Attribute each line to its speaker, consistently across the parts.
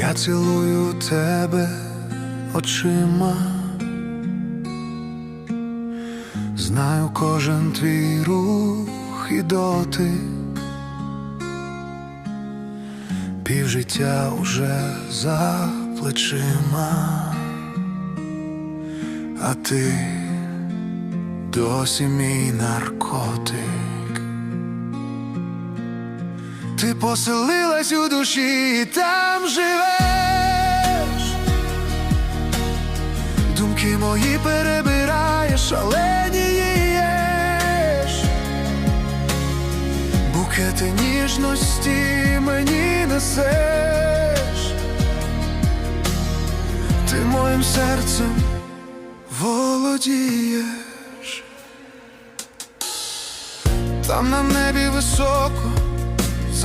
Speaker 1: Я цілую тебе очима, знаю кожен твій рух і дотик. Півжиття уже за плечима, а ти досі мій наркотик. Ти поселилась у душі і там живеш. Думки мої перебираєш, шаленієш. Букети ніжності мені несеш. Ти моїм серцем володієш. Там на небі високо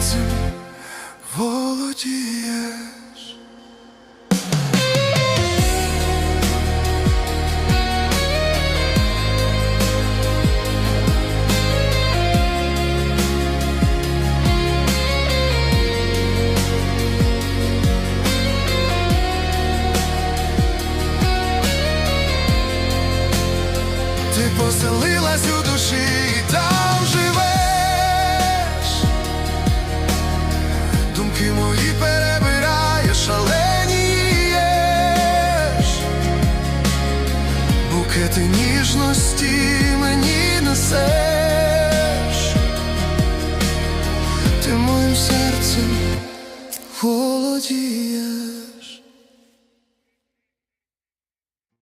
Speaker 1: серцем володієш. Ти поселилась у душі. Букети ніжності мені несеш, ти моїм серцем холодієш.